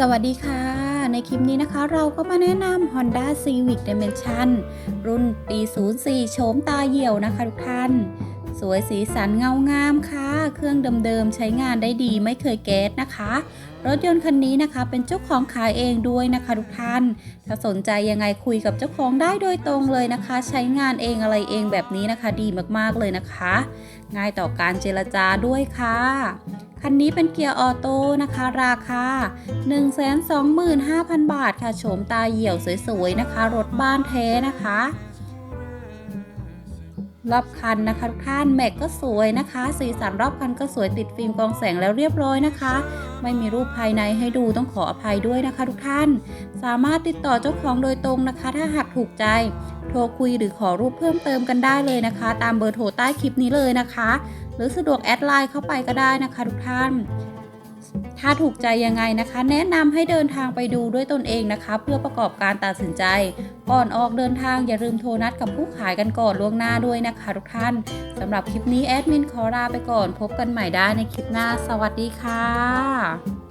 สวัสดีค่ะ ในคลิปนี้นะคะเราก็มาแนะนำ Honda Civic Dimension รุ่นปี 04 โฉมตาเหี่ยวนะคะทุกท่าน สวยสีสันเงางามค่ะ เครื่องเดิมๆใช้งานได้ดีไม่เคยแก๊สนะคะ รถยนต์คันนี้นะคะเป็นเจ้าของขายเองด้วยนะคะทุกท่าน ถ้าสนใจยังไงคุยกับเจ้าของได้โดยตรงเลยนะคะ ใช้งานเองอะไรเองแบบนี้นะคะดีมากๆเลยนะคะ ง่ายต่อการเจรจาด้วยค่ะ คันนี้เป็นเกียร์ออโต้นะคะ ราคา 125,000 บาทค่ะ โฉมตาเหี่ยวสวยๆนะคะ รถบ้านแท้นะคะรอบคันนะคะทุกท่านแม็กก็สวยนะคะ สีสันรอบคันก็สวยติดฟิล์มกองแสงแล้วเรียบร้อยนะคะ ไม่มีรูปภายในให้ดูต้องขออภัยด้วยนะคะ ทุกท่าน สามารถติดต่อเจ้าของโดยตรงนะคะ ถ้าหากถูกใจ โทรคุยหรือขอรูปเพิ่มเติมกันได้เลยนะคะ ตามเบอร์โทรใต้คลิปนี้เลยนะคะ หรือสะดวกแอดไลน์เข้าไปก็ได้นะคะทุกท่าน ถ้าถูกใจยังไงนะคะ แนะนำให้เดินทางไปดูด้วยตนเองนะคะ เพื่อประกอบการตัดสินใจ ก่อนออกเดินทางอย่าลืมโทรนัดกับผู้ขายกันก่อนล่วงหน้าด้วยนะคะทุกท่านสำหรับคลิปนี้แอดมินขอลาไปก่อนพบกันใหม่ได้ในคลิปหน้า สวัสดีค่ะ